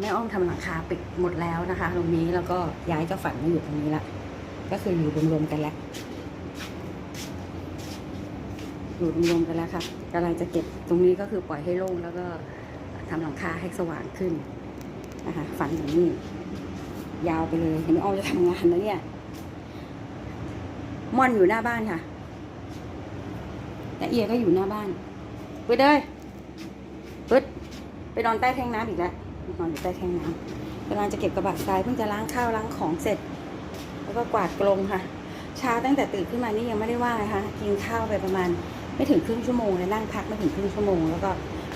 แม่อ้อมทำหลังคาปิดหมดแล้วนะคะ ตรงนี้แล้วก็ย้ายเจ้าฝันมาอยู่ตรงนี้ละก็คืออยู่รวมๆกันแล้วอยู่รวมๆกันแล้วค่ะกำลังจะเก็บตรงนี้ก็คือปล่อยให้โล่งแล้วก็ทำหลังคาให้สว่างขึ้นนะคะฝันอย่างนี้ ยาวไปเลยเห็นไหมอ้อมจะทำงานแล้วเนี่ยม่อนอยู่หน้าบ้านค่ะแต่เอียก็อยู่หน้าบ้านปึ๊ดเลยปึ๊ดไปนอนใต้แท่งน้ำอีกแล้ว นอนอยู่ใต้แทงน้ำกำลังจะเก็บกระบะทรายเพิ่งจะล้างข้าวล้างของเสร็จ แล้วก็กวาดกรงค่ะ เช้าตั้งแต่ตื่นขึ้นมานี่ยังไม่ได้ว่าเลยค่ะกินข้าวไปประมาณไม่ถึงครึ่งชั่วโมงเลยนั่งพักไม่ถึงครึ่งชั่วโมง แล้วก็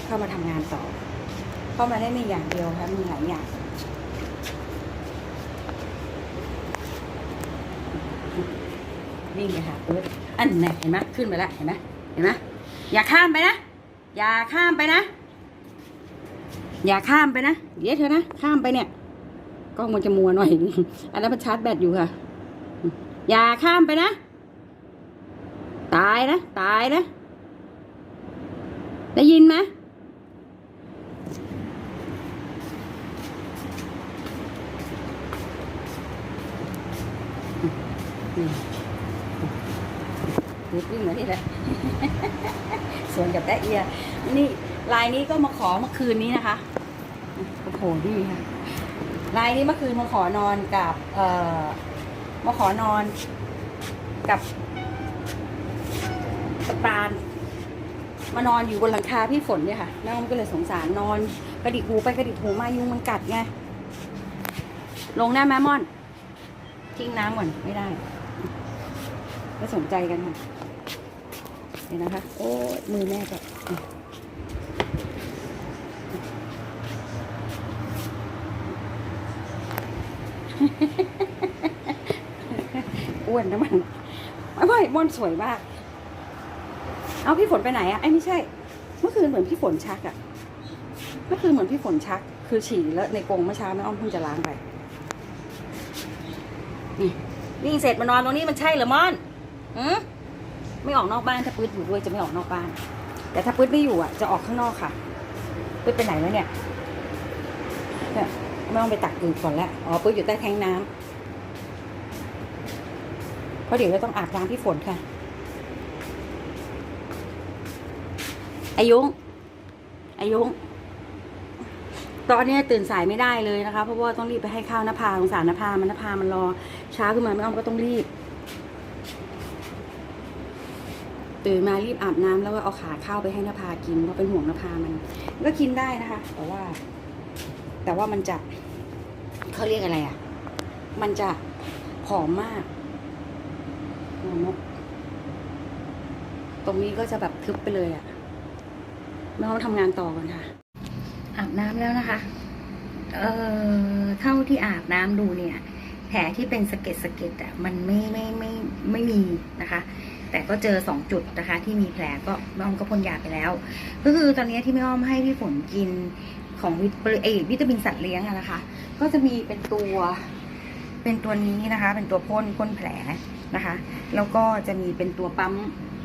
เข้ามาทำงานต่อ เข้ามาได้ไม่อย่างเดียวค่ะมีหลายอย่างวิ่งไปหาปึ๊ดอันไหนเห็นไหมขึ้นไปแล้วเห็นไหมเห็นไหมอย่าข้ามไปนะ อย่าข้ามไปนะ อย่าข้ามไปนะ เดี๋ยวเธอนะ ข้ามไปเนี่ย กล้องมันจะมัวหน่อย อันนั้นมันชาร์จแบตอยู่ค่ะ อย่าข้ามไปนะ ตายนะ ตายนะ ได้ยินไหมนี่นี่วิ่งมาที่แหละส่วนกับแตะเอียนี่ ลายนี้ก็มาขอเมื่อคืนนี้นะคะ โอ้โหดีค่ะ ลายนี้เมื่อคืนมาขอนอนกับ เอ่อ มาขอนอนกับกับปรานมานอนอยู่บนหลังคาพี่ฝนเนี่ยค่ะแม่อ้อมก็เลยสงสารนอนกระดิกหูไปกระดิกหูมายุงมันกัดไง ลงได้ไหมม่อน ทิ้งน้ำก่อนไม่ได้ไม่สนใจกันค่ะเดี๋ยวนะคะ โอ้มือแม่ก็อะ อ้วนนะมันไม่ไม่ม่อนสวยมาก เอาพี่ฝนไปไหนอะไอ้ไม่ใช่ เมื่อคืนเหมือนพี่ฝนชักอะเมื่อคืนเหมือนพี่ฝนชัก คือฉี่แล้วในกรงเมื่อเช้าแม่อ้อมเพิ่งจะล้างไป นี่วิ่งเสร็จมานอนตรงนี้มันใช่เหรือมอนอืมไม่ออกนอกบ้านถ้าปื๊ดอยู่ด้วยจะไม่ออกนอกบ้าน แต่ถ้าปื๊ดไม่อยู่อะจะออกข้างนอกค่ะปื๊ดไปไหนแล้วเนี่ย ไม่ต้องไปตักตื่นก่อนแล้วอ๋อปื๊ดอยู่ใต้แทงน้ำเพราะเดี๋ยวเราต้องอาบน้ำพี่ฝนค่ะอายุงอายุงตอนนี้ตื่นสายไม่ได้เลยนะคะ เพราะว่าต้องรีบไปให้ข้าวนภาสงสารนภามันนภามันรอ ช้าขึ้นมาไม่อ้อมก็ต้องรีบ ตื่นมารีบอาบน้ำแล้วก็เอาขาข้าวไปให้นภากินเพราะเป็นห่วงนภามัน ก็กินได้นะคะ แต่ว่า แต่ว่ามันจะเขาเรียกอะไรอะ มันจะผอมมากหัวนกตรงนี้ก็จะแบบทึบไปเลยอะแม่อ้อมทำงานต่อก่อนค่ะ อาบน้ำแล้วนะคะ เอ่อเท่าที่อาบน้ำดูเนี่ย แผลที่เป็นสะเก็ดสะเก็ดอะมันไม่ไม่ไม่ไม่มีนะคะ แต่ก็เจอสองจุดนะคะ ที่มีแผลก็แม่อ้อมก็พ่นยาไปแล้ว ก็คือตอนนี้ที่แม่อ้อมให้พี่ฝนกิน ของวิตเอวิตามินสัตว์เลี้ยงนะคะ ก็จะมีเป็นตัวเป็นตัวนี้นะคะ เป็นตัวพ่นพ่นแผลนะคะ แล้วก็จะมีเป็นตัวปั๊ม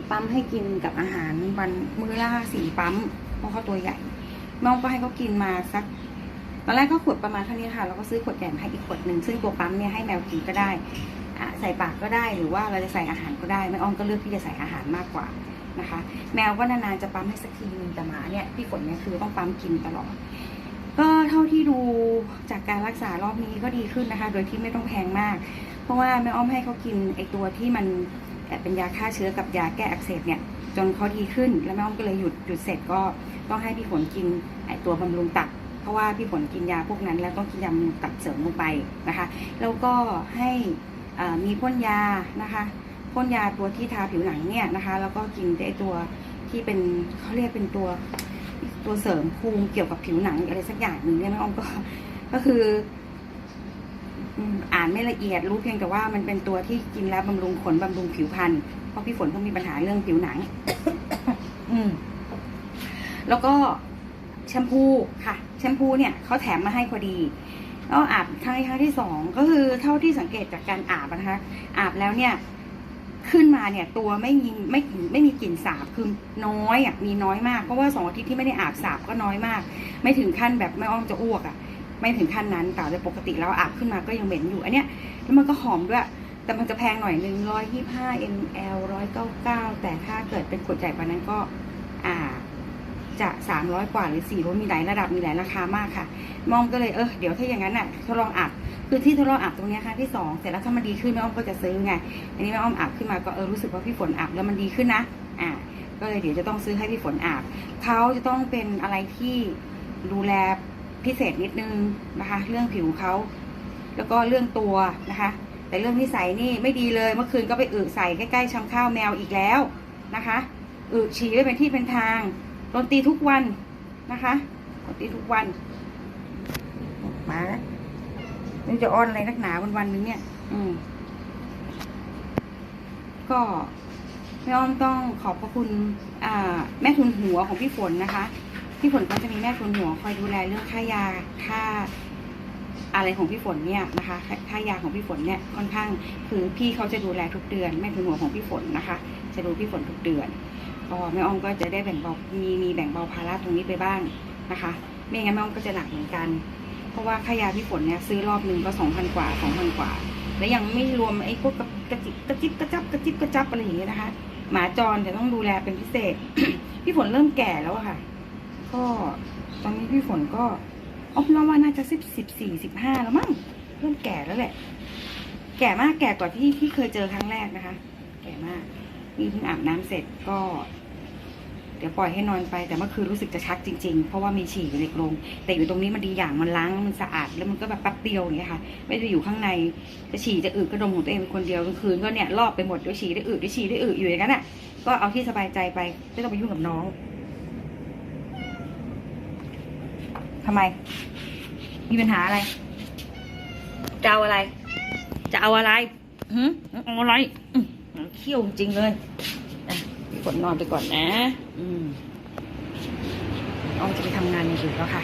ปั๊มให้กินกับอาหารวันมื้อละสี่ปั๊มเพราะเขาตัวใหญ่น้องก็ให้เขากินมาสักตอนแรกก็ขวดประมาณเท่านี้ค่ะแล้วก็ซื้อขวดใหญ่มาให้อีกขวดหนึ่งซึ่งตัวปั๊มเนี่ยให้แมวกินก็ได้ใส่ปากก็ได้หรือว่าเราจะใส่อาหารก็ได้แม่อ้อมก็เลือกที่จะใส่อาหารมากกว่า นะคะ แมวก็นานๆจะปั๊มให้สักทีนึงแต่หมาเนี่ยพี่ฝนเนี่ยคือต้องปั๊มกินตลอด ก็เท่าที่ดูจากการรักษารอบนี้ก็ดีขึ้นนะคะ โดยที่ไม่ต้องแพงมาก เพราะว่าแม่อ้อมให้เขากินไอตัวที่มันเอ่อเป็นยาฆ่าเชื้อกับยาแก้อักเสบเนี่ยจนเขาดีขึ้นแล้วแม่อ้อมก็เลยหยุดหยุดเสร็จก็ต้องให้พี่ฝนกินไอตัวบำรุงตับเพราะว่าพี่ฝนกินยาพวกนั้น แล้วต้องกินยาบำรุงตับเสริมลงไปนะคะ แล้วก็ให้มีพ่นยานะคะ พ่นยาตัวที่ทาผิวหนังเนี่ยนะคะ แล้วก็กินไอตัวที่เป็นเขาเรียกเป็นตัวตัวเสริมภูมิเกี่ยวกับผิวหนังอะไรสักอย่างหนึ่งเนี่ยแม่อ้อมก็ก็คืออ่านไม่ละเอียดรู้เพียงแต่ว่ามันเป็นตัวที่กินแล้วบำรุงขนบำรุงผิวพรรณเพราะพี่ฝนเขามีปัญหาเรื่องผิวหนัง อืม แล้วก็แชมพูค่ะ แชมพูเนี่ยเขาแถมมาให้พอดีก็อาบครั้งครั้งที่สองก็คือเท่าที่สังเกตจากการอาบนะคะ อาบแล้วเนี่ย ขึ้นมาเนี่ยตัวไม่มีไม่กลิ่นไม่มีกลิ่นสาบคือน้อยอะมีน้อยมาก เพราะว่าสองอาทิตย์ที่ไม่ได้อาบสาบก็น้อยมาก ไม่ถึงขั้นแบบไม่อ้อมจะอ้วกอะไม่ถึงขั้นนั้นแต่โดยปกติแล้วอาบขึ้นมาก็ยังเหม็นอยู่อันเนี้ยแล้วมันก็หอมด้วย แต่มันจะแพงหน่อยหนึ่งร้อยยี่ห้า ml ร้อยเก้าเก้าแต่ถ้าเกิดเป็นขวดใหญ่กว่านั้นก็อ่า จะสามร้อยกว่าหรือสี่ร้อยมีหลายระดับมีหลายราคามากค่ะ มองก็เลยเออเดี๋ยวถ้าอย่างนั้นน่ะทดลองอาบคือที่ทดลองอาบตรงนี้ครั้งที่สองเสร็จแล้วถ้ามันดีขึ้นแม่อ้อมก็จะซื้อไงอันนี้แม่อ้อมอาบขึ้นมาก็เออรู้สึกว่าพี่ฝนอาบแล้วมันดีขึ้นนะอ่าก็เลยเดี๋ยวจะต้องซื้อให้พี่ฝนอาบเขาจะต้องเป็นอะไรที่ดูแลพิเศษนิดนึงนะคะ เรื่องผิวเขาแล้วก็เรื่องตัวนะคะ แต่เรื่องนิสัยนี่ไม่ดีเลยเมื่อคืนก็ไปอึใส่ใกล้ๆชำข้าวแมวอีกแล้วนะคะอึฉี่ไม่เป็นที่เป็นทาง โดนตีทุกวันนะคะโดนตีทุกวันมาแล้วนี่จะอ้อนอะไรนักหนาวันวันนึงเนี่ย อืม ก็แม่อ้อมต้องขอบพระคุณอ่าแม่ทุนหัวของพี่ฝนนะคะ พี่ฝนก็จะมีแม่ทุนหัวคอยดูแลเรื่องค่ายาค่าอะไรของพี่ฝนเนี่ยนะคะค่าค่ายาของพี่ฝนเนี่ยค่อนข้างคือพี่เขาจะดูแลทุกเดือน แม่ทุนหัวของพี่ฝนนะคะ จะดูพี่ฝนทุกเดือน ก็แม่อ้อมก็จะได้แบ่งเบามีมีแบ่งเบาภาระตรงนี้ไปบ้างนะคะ ไม่งั้นแม่อ้อมก็จะหนักเหมือนกัน เพราะว่าค่ายาพี่ฝนเนี่ยซื้อรอบหนึ่งก็สองพันกว่าสองพันกว่า แล้วยังไม่รวมไอ้พวกกระจิบกระจิบกระจับกระจิบกระจับอะไรอย่างเงี้ยนะคะ หมาจรจะต้องดูแลเป็นพิเศษ พี่ฝนเริ่มแก่แล้วค่ะ ก็ตอนนี้พี่ฝนก็อ๋อเราว่าน่าจะสิบสิบสี่สิบห้าแล้วมั้งเริ่มแก่แล้วแหละ แก่มากแก่กว่าที่ที่เคยเจอครั้งแรกนะคะ แก่มากนี่เพิ่งอาบน้ำเสร็จก็ เดี๋ยวปล่อยให้นอนไปแต่เมื่อคืนรู้สึกจะชักจริงๆ เพราะว่ามีฉี่เล็กลง แต่อยู่ตรงนี้มันดีอย่างมันล้างมันสะอาดแล้วมันก็แบบแป๊บเดียวอย่างเงี้ยค่ะ ไม่ได้อยู่ข้างในจะฉี่จะอึก็ดมของตัวเองเป็นคนเดียวกลางคืนก็เนี่ยรอบไปหมดดี๋ยฉี่ได้อึดี๋ยฉี่ได้อึอยู่อย่างนั้นอะก็เอาที่สบายใจไปไม่ต้องไปยุ่งกับน้องทำไม มีปัญหาอะไรจะเอาอะไร จะเอาอะไรหืมเอาอะไรเขี้ยวจริงเลย ฝนนอนไปก่อนนะ อืมออมจะไปทำงานอย่างอื่นแล้วค่ะ